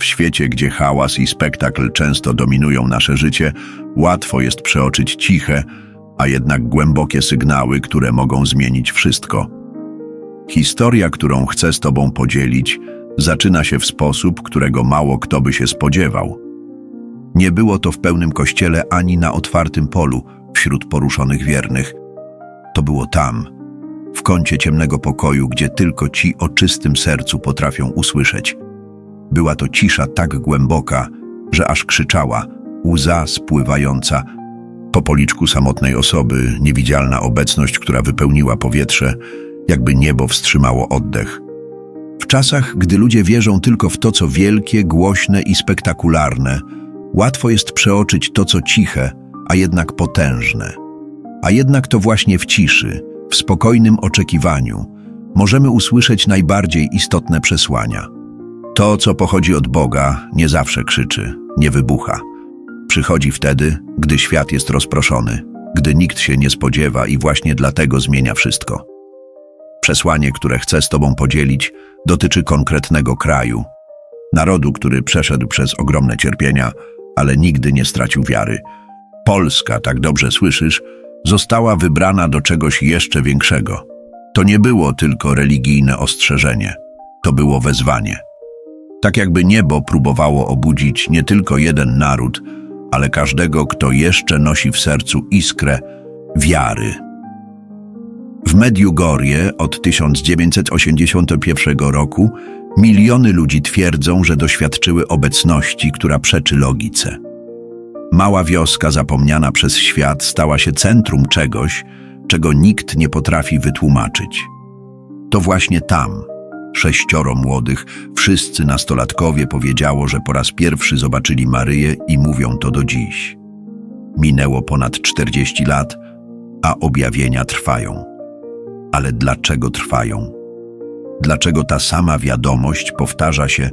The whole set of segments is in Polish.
W świecie, gdzie hałas i spektakl często dominują nasze życie, łatwo jest przeoczyć ciche, a jednak głębokie sygnały, które mogą zmienić wszystko. Historia, którą chcę z Tobą podzielić, zaczyna się w sposób, którego mało kto by się spodziewał. Nie było to w pełnym kościele ani na otwartym polu wśród poruszonych wiernych. To było tam, w kącie ciemnego pokoju, gdzie tylko ci o czystym sercu potrafią usłyszeć. Była to cisza tak głęboka, że aż krzyczała, łza spływająca. Po policzku samotnej osoby niewidzialna obecność, która wypełniła powietrze, jakby niebo wstrzymało oddech. W czasach, gdy ludzie wierzą tylko w to, co wielkie, głośne i spektakularne, łatwo jest przeoczyć to, co ciche, a jednak potężne. A jednak to właśnie w ciszy, w spokojnym oczekiwaniu, możemy usłyszeć najbardziej istotne przesłania. To, co pochodzi od Boga, nie zawsze krzyczy, nie wybucha. Przychodzi wtedy, gdy świat jest rozproszony, gdy nikt się nie spodziewa i właśnie dlatego zmienia wszystko. Przesłanie, które chcę z Tobą podzielić, dotyczy konkretnego kraju, narodu, który przeszedł przez ogromne cierpienia, ale nigdy nie stracił wiary. Polska, tak dobrze słyszysz, została wybrana do czegoś jeszcze większego. To nie było tylko religijne ostrzeżenie, to było wezwanie. Tak jakby niebo próbowało obudzić nie tylko jeden naród, ale każdego, kto jeszcze nosi w sercu iskrę wiary. W Mediugorje od 1981 roku miliony ludzi twierdzą, że doświadczyły obecności, która przeczy logice. Mała wioska zapomniana przez świat stała się centrum czegoś, czego nikt nie potrafi wytłumaczyć. To właśnie tam, sześcioro młodych, wszyscy nastolatkowie powiedziało, że po raz pierwszy zobaczyli Maryję i mówią to do dziś. Minęło ponad 40 lat, a objawienia trwają. Ale dlaczego trwają? Dlaczego ta sama wiadomość powtarza się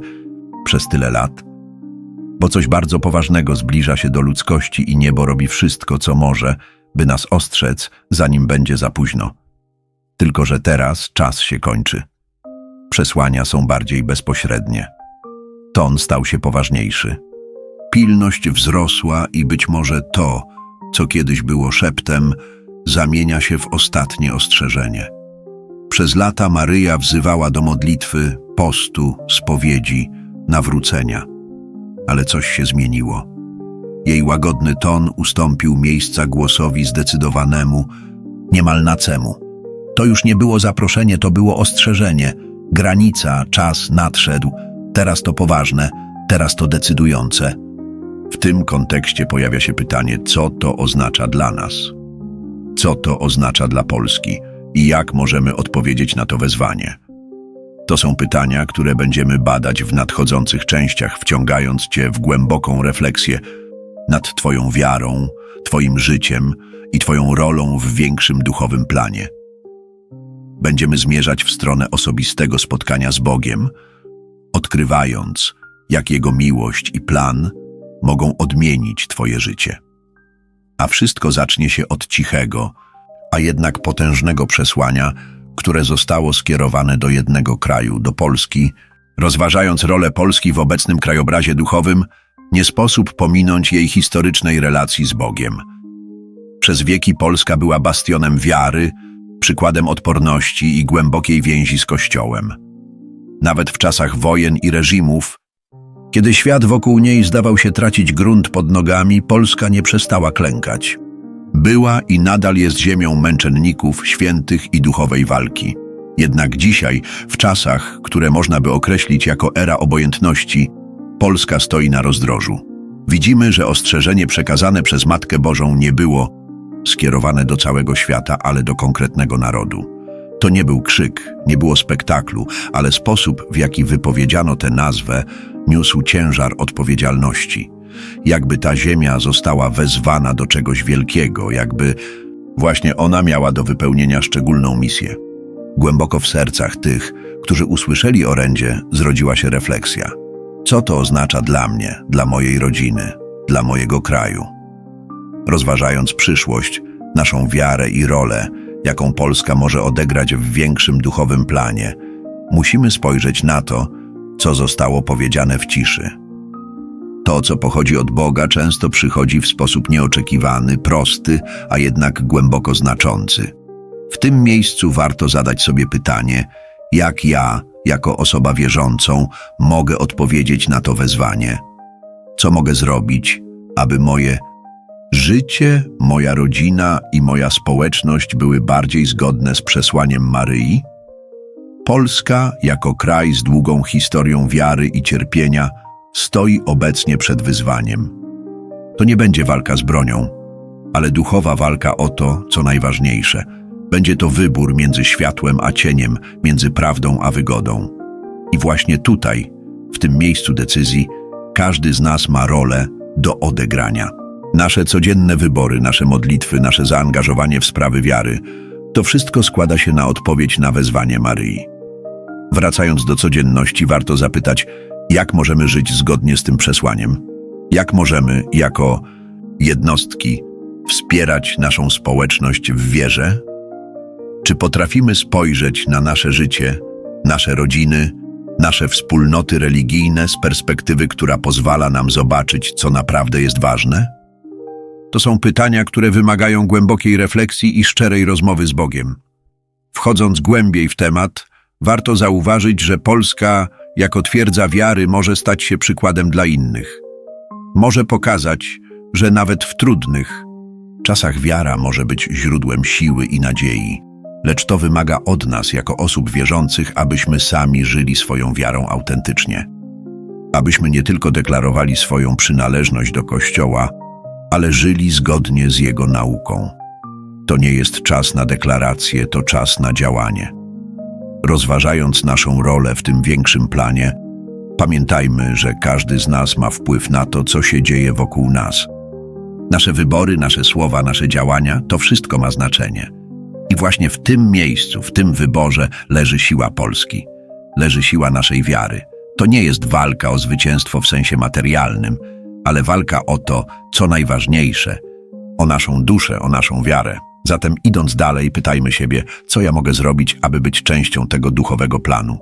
przez tyle lat? Bo coś bardzo poważnego zbliża się do ludzkości i niebo robi wszystko, co może, by nas ostrzec, zanim będzie za późno. Tylko, że teraz czas się kończy. Przesłania są bardziej bezpośrednie. Ton stał się poważniejszy. Pilność wzrosła i być może to, co kiedyś było szeptem, zamienia się w ostatnie ostrzeżenie. Przez lata Maryja wzywała do modlitwy, postu, spowiedzi, nawrócenia. Ale coś się zmieniło. Jej łagodny ton ustąpił miejsca głosowi zdecydowanemu, niemal nacemu. To już nie było zaproszenie, to było ostrzeżenie. Granica, czas nadszedł. Teraz to poważne, teraz to decydujące. W tym kontekście pojawia się pytanie, co to oznacza dla nas? Co to oznacza dla Polski i jak możemy odpowiedzieć na to wezwanie? To są pytania, które będziemy badać w nadchodzących częściach, wciągając Cię w głęboką refleksję nad Twoją wiarą, Twoim życiem i Twoją rolą w większym duchowym planie. Będziemy zmierzać w stronę osobistego spotkania z Bogiem, odkrywając, jak Jego miłość i plan mogą odmienić Twoje życie. A wszystko zacznie się od cichego, a jednak potężnego przesłania, które zostało skierowane do jednego kraju, do Polski. Rozważając rolę Polski w obecnym krajobrazie duchowym, nie sposób pominąć jej historycznej relacji z Bogiem. Przez wieki Polska była bastionem wiary, przykładem odporności i głębokiej więzi z Kościołem. Nawet w czasach wojen i reżimów, kiedy świat wokół niej zdawał się tracić grunt pod nogami, Polska nie przestała klękać. Była i nadal jest ziemią męczenników, świętych i duchowej walki. Jednak dzisiaj, w czasach, które można by określić jako era obojętności, Polska stoi na rozdrożu. Widzimy, że ostrzeżenie przekazane przez Matkę Bożą nie było skierowane do całego świata, ale do konkretnego narodu. To nie był krzyk, nie było spektaklu, ale sposób, w jaki wypowiedziano tę nazwę, niósł ciężar odpowiedzialności. Jakby ta ziemia została wezwana do czegoś wielkiego, jakby właśnie ona miała do wypełnienia szczególną misję. Głęboko w sercach tych, którzy usłyszeli orędzie, zrodziła się refleksja. Co to oznacza dla mnie, dla mojej rodziny, dla mojego kraju? Rozważając przyszłość, naszą wiarę i rolę, jaką Polska może odegrać w większym duchowym planie, musimy spojrzeć na to, co zostało powiedziane w ciszy. To, co pochodzi od Boga, często przychodzi w sposób nieoczekiwany, prosty, a jednak głęboko znaczący. W tym miejscu warto zadać sobie pytanie, jak ja, jako osoba wierzącą, mogę odpowiedzieć na to wezwanie? Co mogę zrobić, aby moje życie, moja rodzina i moja społeczność były bardziej zgodne z przesłaniem Maryi? Polska, jako kraj z długą historią wiary i cierpienia, stoi obecnie przed wyzwaniem. To nie będzie walka z bronią, ale duchowa walka o to, co najważniejsze. Będzie to wybór między światłem a cieniem, między prawdą a wygodą. I właśnie tutaj, w tym miejscu decyzji, każdy z nas ma rolę do odegrania. Nasze codzienne wybory, nasze modlitwy, nasze zaangażowanie w sprawy wiary to wszystko składa się na odpowiedź na wezwanie Maryi. Wracając do codzienności, warto zapytać, jak możemy żyć zgodnie z tym przesłaniem? Jak możemy, jako jednostki, wspierać naszą społeczność w wierze? Czy potrafimy spojrzeć na nasze życie, nasze rodziny, nasze wspólnoty religijne z perspektywy, która pozwala nam zobaczyć, co naprawdę jest ważne? To są pytania, które wymagają głębokiej refleksji i szczerej rozmowy z Bogiem. Wchodząc głębiej w temat, warto zauważyć, że Polska, jako twierdza wiary, może stać się przykładem dla innych. Może pokazać, że nawet w trudnych czasach wiara może być źródłem siły i nadziei, lecz to wymaga od nas, jako osób wierzących, abyśmy sami żyli swoją wiarą autentycznie. Abyśmy nie tylko deklarowali swoją przynależność do Kościoła, ale żyli zgodnie z Jego nauką. To nie jest czas na deklaracje, to czas na działanie. Rozważając naszą rolę w tym większym planie, pamiętajmy, że każdy z nas ma wpływ na to, co się dzieje wokół nas. Nasze wybory, nasze słowa, nasze działania to wszystko ma znaczenie. I właśnie w tym miejscu, w tym wyborze leży siła Polski, leży siła naszej wiary. To nie jest walka o zwycięstwo w sensie materialnym, ale walka o to, co najważniejsze, o naszą duszę, o naszą wiarę. Zatem idąc dalej, pytajmy siebie, co ja mogę zrobić, aby być częścią tego duchowego planu.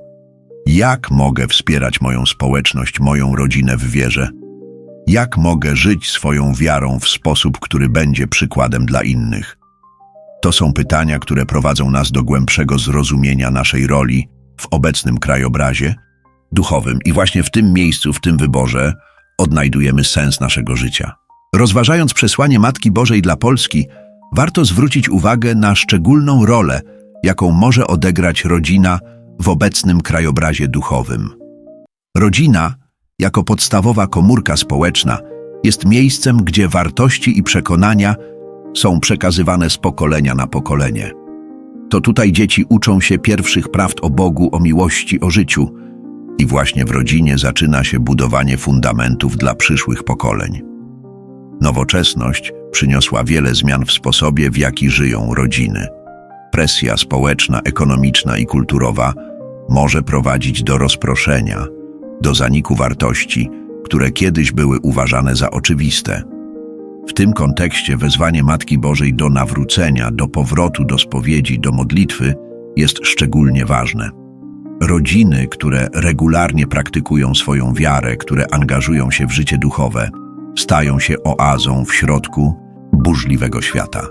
Jak mogę wspierać moją społeczność, moją rodzinę w wierze? Jak mogę żyć swoją wiarą w sposób, który będzie przykładem dla innych? To są pytania, które prowadzą nas do głębszego zrozumienia naszej roli w obecnym krajobrazie duchowym i właśnie w tym miejscu, w tym wyborze odnajdujemy sens naszego życia. Rozważając przesłanie Matki Bożej dla Polski, warto zwrócić uwagę na szczególną rolę, jaką może odegrać rodzina w obecnym krajobrazie duchowym. Rodzina, jako podstawowa komórka społeczna, jest miejscem, gdzie wartości i przekonania są przekazywane z pokolenia na pokolenie. To tutaj dzieci uczą się pierwszych prawd o Bogu, o miłości, o życiu i właśnie w rodzinie zaczyna się budowanie fundamentów dla przyszłych pokoleń. Nowoczesność przyniosła wiele zmian w sposobie, w jaki żyją rodziny. Presja społeczna, ekonomiczna i kulturowa może prowadzić do rozproszenia, do zaniku wartości, które kiedyś były uważane za oczywiste. W tym kontekście wezwanie Matki Bożej do nawrócenia, do powrotu do spowiedzi, do modlitwy jest szczególnie ważne. Rodziny, które regularnie praktykują swoją wiarę, które angażują się w życie duchowe, stają się oazą w środku burzliwego świata.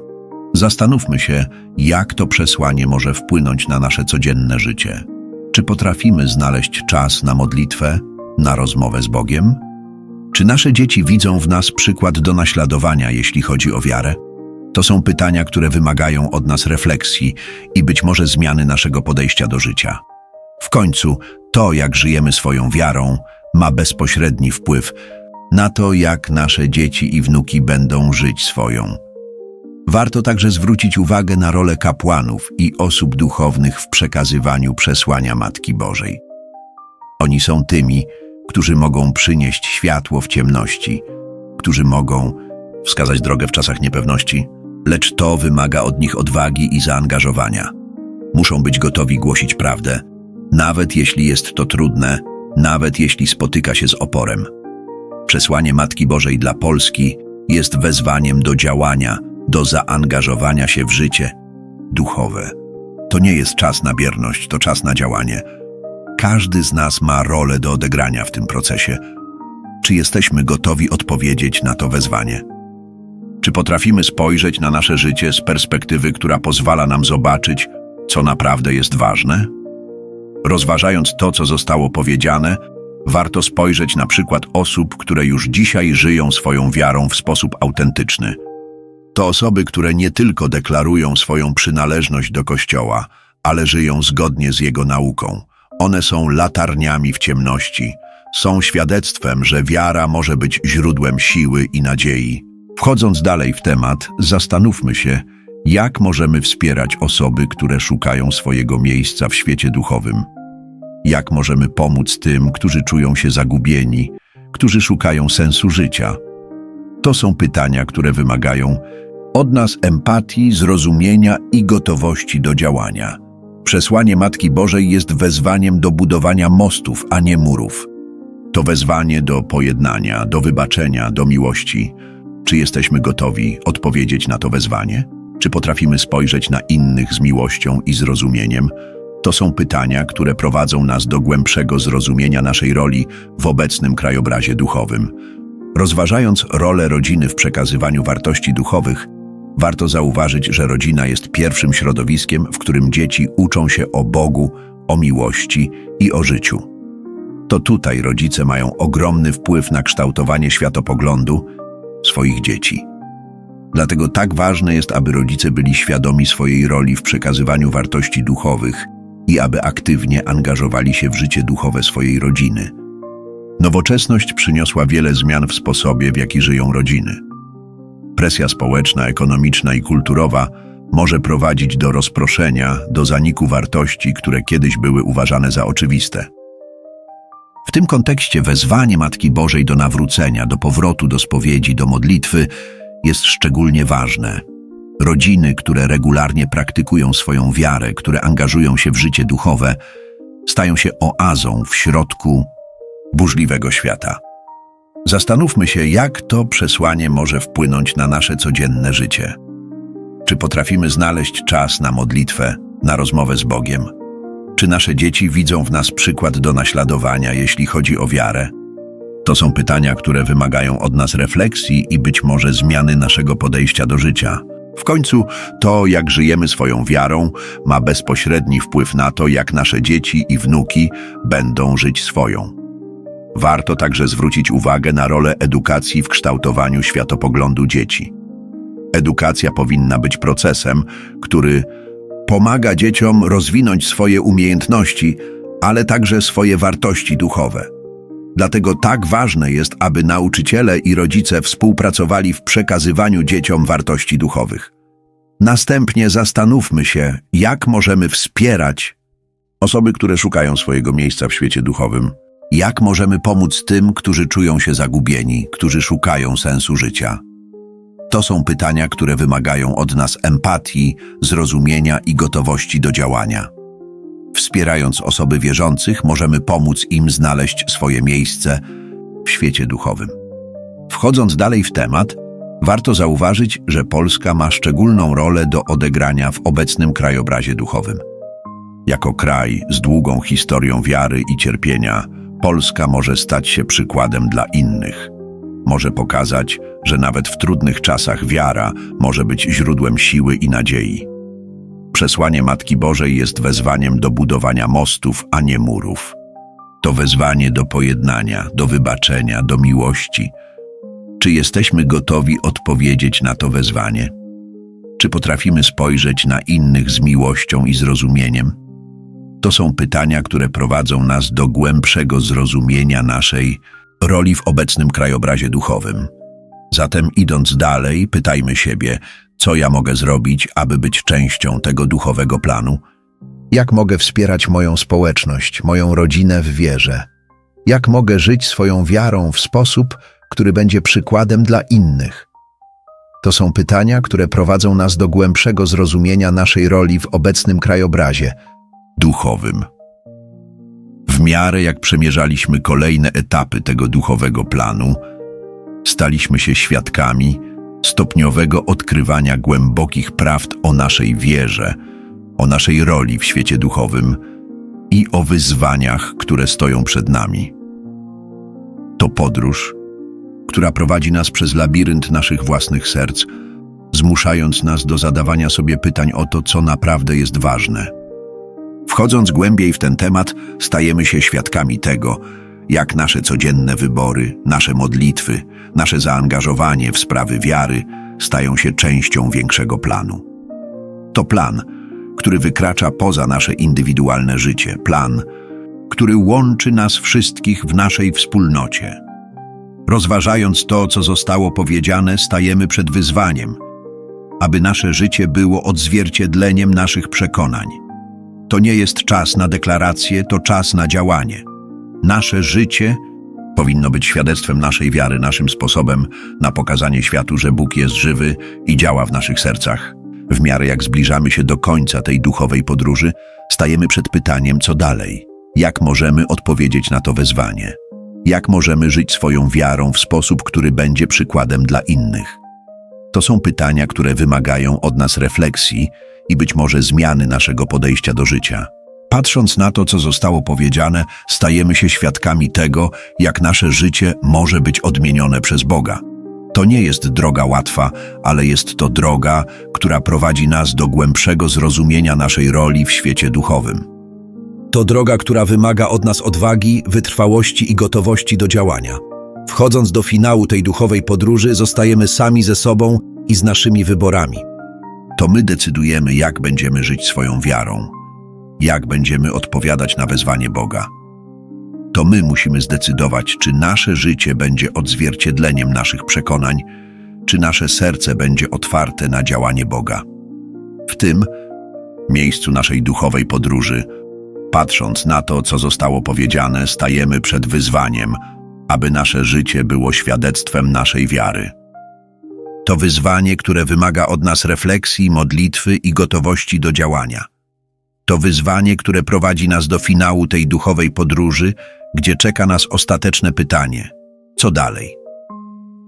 Zastanówmy się, jak to przesłanie może wpłynąć na nasze codzienne życie. Czy potrafimy znaleźć czas na modlitwę, na rozmowę z Bogiem? Czy nasze dzieci widzą w nas przykład do naśladowania, jeśli chodzi o wiarę? To są pytania, które wymagają od nas refleksji i być może zmiany naszego podejścia do życia. W końcu to, jak żyjemy swoją wiarą, ma bezpośredni wpływ na to, jak nasze dzieci i wnuki będą żyć swoją. Warto także zwrócić uwagę na rolę kapłanów i osób duchownych w przekazywaniu przesłania Matki Bożej. Oni są tymi, którzy mogą przynieść światło w ciemności, którzy mogą wskazać drogę w czasach niepewności, lecz to wymaga od nich odwagi i zaangażowania. Muszą być gotowi głosić prawdę, nawet jeśli jest to trudne, nawet jeśli spotyka się z oporem. Przesłanie Matki Bożej dla Polski jest wezwaniem do działania, do zaangażowania się w życie duchowe. To nie jest czas na bierność, to czas na działanie. Każdy z nas ma rolę do odegrania w tym procesie. Czy jesteśmy gotowi odpowiedzieć na to wezwanie? Czy potrafimy spojrzeć na nasze życie z perspektywy, która pozwala nam zobaczyć, co naprawdę jest ważne? Rozważając to, co zostało powiedziane, warto spojrzeć na przykład osób, które już dzisiaj żyją swoją wiarą w sposób autentyczny. To osoby, które nie tylko deklarują swoją przynależność do Kościoła, ale żyją zgodnie z jego nauką. One są latarniami w ciemności, są świadectwem, że wiara może być źródłem siły i nadziei. Wchodząc dalej w temat, zastanówmy się, jak możemy wspierać osoby, które szukają swojego miejsca w świecie duchowym. Jak możemy pomóc tym, którzy czują się zagubieni, którzy szukają sensu życia? To są pytania, które wymagają od nas empatii, zrozumienia i gotowości do działania. Przesłanie Matki Bożej jest wezwaniem do budowania mostów, a nie murów. To wezwanie do pojednania, do wybaczenia, do miłości. Czy jesteśmy gotowi odpowiedzieć na to wezwanie? Czy potrafimy spojrzeć na innych z miłością i zrozumieniem? To są pytania, które prowadzą nas do głębszego zrozumienia naszej roli w obecnym krajobrazie duchowym. Rozważając rolę rodziny w przekazywaniu wartości duchowych, warto zauważyć, że rodzina jest pierwszym środowiskiem, w którym dzieci uczą się o Bogu, o miłości i o życiu. To tutaj rodzice mają ogromny wpływ na kształtowanie światopoglądu swoich dzieci. Dlatego tak ważne jest, aby rodzice byli świadomi swojej roli w przekazywaniu wartości duchowych i aby aktywnie angażowali się w życie duchowe swojej rodziny. Nowoczesność przyniosła wiele zmian w sposobie, w jaki żyją rodziny. Presja społeczna, ekonomiczna i kulturowa może prowadzić do rozproszenia, do zaniku wartości, które kiedyś były uważane za oczywiste. W tym kontekście wezwanie Matki Bożej do nawrócenia, do powrotu do spowiedzi, do modlitwy jest szczególnie ważne. Rodziny, które regularnie praktykują swoją wiarę, które angażują się w życie duchowe, stają się oazą w środku burzliwego świata. Zastanówmy się, jak to przesłanie może wpłynąć na nasze codzienne życie. Czy potrafimy znaleźć czas na modlitwę, na rozmowę z Bogiem? Czy nasze dzieci widzą w nas przykład do naśladowania, jeśli chodzi o wiarę? To są pytania, które wymagają od nas refleksji i być może zmiany naszego podejścia do życia. W końcu to, jak żyjemy swoją wiarą, ma bezpośredni wpływ na to, jak nasze dzieci i wnuki będą żyć swoją. Warto także zwrócić uwagę na rolę edukacji w kształtowaniu światopoglądu dzieci. Edukacja powinna być procesem, który pomaga dzieciom rozwinąć swoje umiejętności, ale także swoje wartości duchowe. Dlatego tak ważne jest, aby nauczyciele i rodzice współpracowali w przekazywaniu dzieciom wartości duchowych. Następnie zastanówmy się, jak możemy wspierać osoby, które szukają swojego miejsca w świecie duchowym. Jak możemy pomóc tym, którzy czują się zagubieni, którzy szukają sensu życia? To są pytania, które wymagają od nas empatii, zrozumienia i gotowości do działania. Wspierając osoby wierzących, możemy pomóc im znaleźć swoje miejsce w świecie duchowym. Wchodząc dalej w temat, warto zauważyć, że Polska ma szczególną rolę do odegrania w obecnym krajobrazie duchowym. Jako kraj z długą historią wiary i cierpienia, Polska może stać się przykładem dla innych. Może pokazać, że nawet w trudnych czasach wiara może być źródłem siły i nadziei. Przesłanie Matki Bożej jest wezwaniem do budowania mostów, a nie murów. To wezwanie do pojednania, do wybaczenia, do miłości. Czy jesteśmy gotowi odpowiedzieć na to wezwanie? Czy potrafimy spojrzeć na innych z miłością i zrozumieniem? To są pytania, które prowadzą nas do głębszego zrozumienia naszej roli w obecnym krajobrazie duchowym. Zatem idąc dalej, pytajmy siebie, co ja mogę zrobić, aby być częścią tego duchowego planu? Jak mogę wspierać moją społeczność, moją rodzinę w wierze? Jak mogę żyć swoją wiarą w sposób, który będzie przykładem dla innych? To są pytania, które prowadzą nas do głębszego zrozumienia naszej roli w obecnym krajobrazie duchowym. W miarę jak przemierzaliśmy kolejne etapy tego duchowego planu, staliśmy się świadkami stopniowego odkrywania głębokich prawd o naszej wierze, o naszej roli w świecie duchowym i o wyzwaniach, które stoją przed nami. To podróż, która prowadzi nas przez labirynt naszych własnych serc, zmuszając nas do zadawania sobie pytań o to, co naprawdę jest ważne. Wchodząc głębiej w ten temat, stajemy się świadkami tego, jak nasze codzienne wybory, nasze modlitwy, nasze zaangażowanie w sprawy wiary stają się częścią większego planu. To plan, który wykracza poza nasze indywidualne życie, plan, który łączy nas wszystkich w naszej wspólnocie. Rozważając to, co zostało powiedziane, stajemy przed wyzwaniem, aby nasze życie było odzwierciedleniem naszych przekonań. To nie jest czas na deklaracje, to czas na działanie. Nasze życie powinno być świadectwem naszej wiary, naszym sposobem na pokazanie światu, że Bóg jest żywy i działa w naszych sercach. W miarę jak zbliżamy się do końca tej duchowej podróży, stajemy przed pytaniem, co dalej. Jak możemy odpowiedzieć na to wezwanie? Jak możemy żyć swoją wiarą w sposób, który będzie przykładem dla innych? To są pytania, które wymagają od nas refleksji i być może zmiany naszego podejścia do życia. Patrząc na to, co zostało powiedziane, stajemy się świadkami tego, jak nasze życie może być odmienione przez Boga. To nie jest droga łatwa, ale jest to droga, która prowadzi nas do głębszego zrozumienia naszej roli w świecie duchowym. To droga, która wymaga od nas odwagi, wytrwałości i gotowości do działania. Wchodząc do finału tej duchowej podróży, zostajemy sami ze sobą i z naszymi wyborami. To my decydujemy, jak będziemy żyć swoją wiarą, jak będziemy odpowiadać na wezwanie Boga. To my musimy zdecydować, czy nasze życie będzie odzwierciedleniem naszych przekonań, czy nasze serce będzie otwarte na działanie Boga. W tym miejscu naszej duchowej podróży, patrząc na to, co zostało powiedziane, stajemy przed wyzwaniem, aby nasze życie było świadectwem naszej wiary. To wyzwanie, które wymaga od nas refleksji, modlitwy i gotowości do działania. To wyzwanie, które prowadzi nas do finału tej duchowej podróży, gdzie czeka nas ostateczne pytanie: co dalej?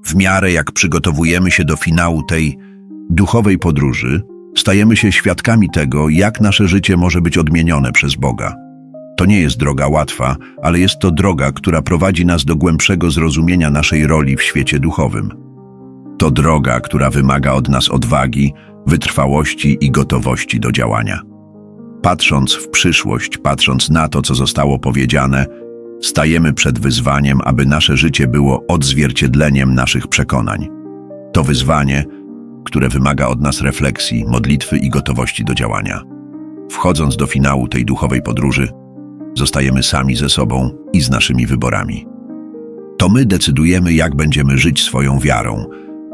W miarę jak przygotowujemy się do finału tej duchowej podróży, stajemy się świadkami tego, jak nasze życie może być odmienione przez Boga. To nie jest droga łatwa, ale jest to droga, która prowadzi nas do głębszego zrozumienia naszej roli w świecie duchowym. To droga, która wymaga od nas odwagi, wytrwałości i gotowości do działania. Patrząc w przyszłość, patrząc na to, co zostało powiedziane, stajemy przed wyzwaniem, aby nasze życie było odzwierciedleniem naszych przekonań. To wyzwanie, które wymaga od nas refleksji, modlitwy i gotowości do działania. Wchodząc do finału tej duchowej podróży, zostajemy sami ze sobą i z naszymi wyborami. To my decydujemy, jak będziemy żyć swoją wiarą,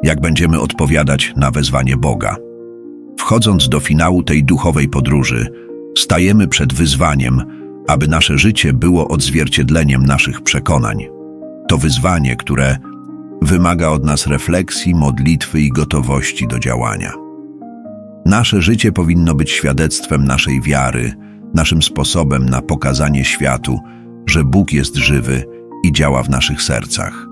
jak będziemy odpowiadać na wezwanie Boga. Wchodząc do finału tej duchowej podróży, stajemy przed wyzwaniem, aby nasze życie było odzwierciedleniem naszych przekonań. To wyzwanie, które wymaga od nas refleksji, modlitwy i gotowości do działania. Nasze życie powinno być świadectwem naszej wiary, naszym sposobem na pokazanie światu, że Bóg jest żywy i działa w naszych sercach.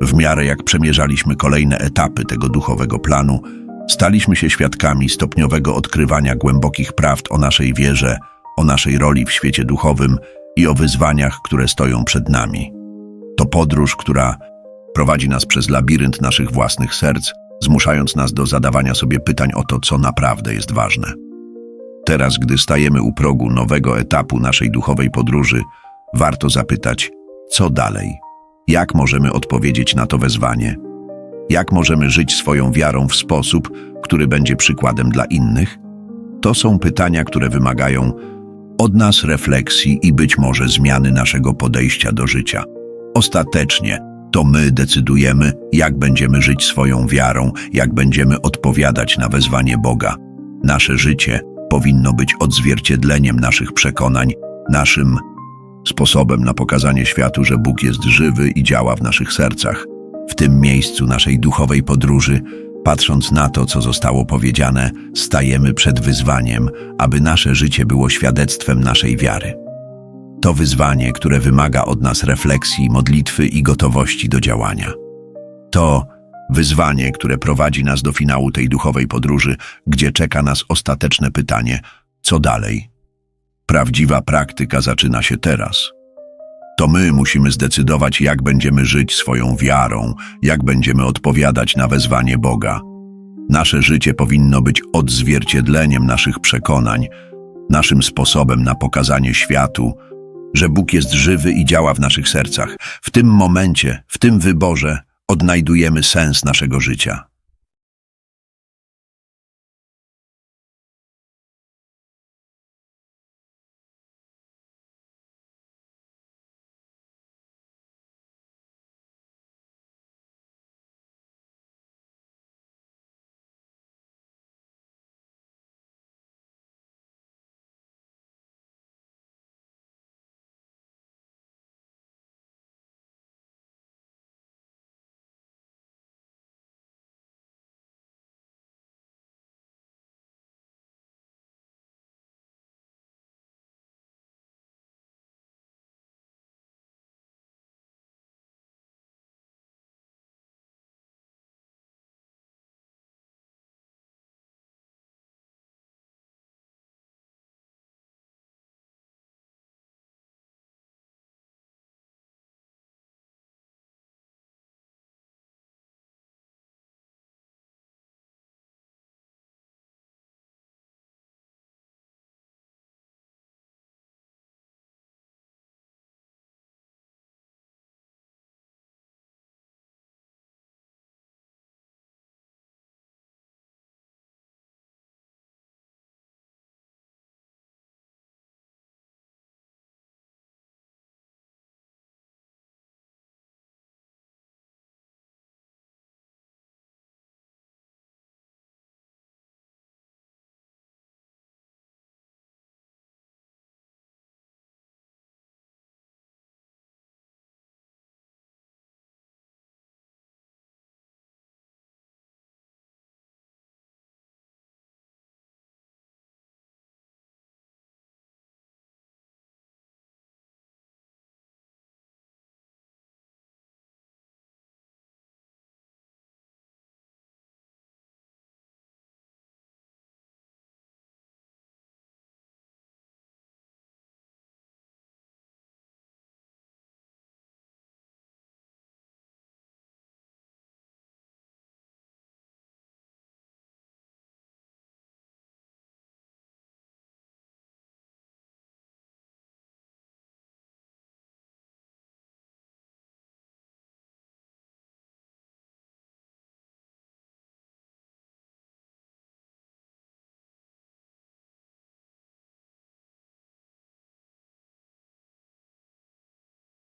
W miarę jak przemierzaliśmy kolejne etapy tego duchowego planu, staliśmy się świadkami stopniowego odkrywania głębokich prawd o naszej wierze, o naszej roli w świecie duchowym i o wyzwaniach, które stoją przed nami. To podróż, która prowadzi nas przez labirynt naszych własnych serc, zmuszając nas do zadawania sobie pytań o to, co naprawdę jest ważne. Teraz, gdy stajemy u progu nowego etapu naszej duchowej podróży, warto zapytać, co dalej? Jak możemy odpowiedzieć na to wezwanie? Jak możemy żyć swoją wiarą w sposób, który będzie przykładem dla innych? To są pytania, które wymagają od nas refleksji i być może zmiany naszego podejścia do życia. Ostatecznie to my decydujemy, jak będziemy żyć swoją wiarą, jak będziemy odpowiadać na wezwanie Boga. Nasze życie powinno być odzwierciedleniem naszych przekonań, naszym sposobem na pokazanie światu, że Bóg jest żywy i działa w naszych sercach. W tym miejscu naszej duchowej podróży Patrząc na to, co zostało powiedziane, stajemy przed wyzwaniem, aby nasze życie było świadectwem naszej wiary. To wyzwanie, które wymaga od nas refleksji, modlitwy i gotowości do działania. To wyzwanie, które prowadzi nas do finału tej duchowej podróży, gdzie czeka nas ostateczne pytanie: co dalej? Prawdziwa praktyka zaczyna się teraz. To my musimy zdecydować, jak będziemy żyć swoją wiarą, jak będziemy odpowiadać na wezwanie Boga. Nasze życie powinno być odzwierciedleniem naszych przekonań, naszym sposobem na pokazanie światu, że Bóg jest żywy i działa w naszych sercach. W tym momencie, w tym wyborze odnajdujemy sens naszego życia.